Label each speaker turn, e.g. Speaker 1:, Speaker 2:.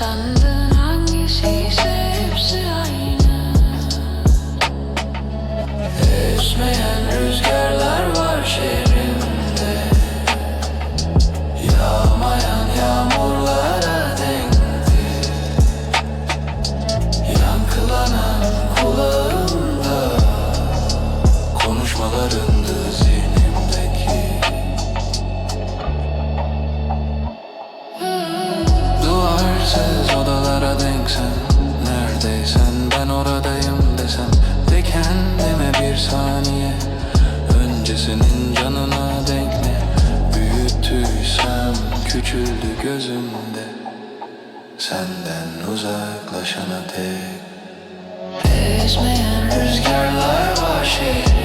Speaker 1: sun senin canına denk ne? Büyüttüysem küçüldü gözümde. Senden uzaklaşana dek. Esmeyen rüzgarlar vahşi.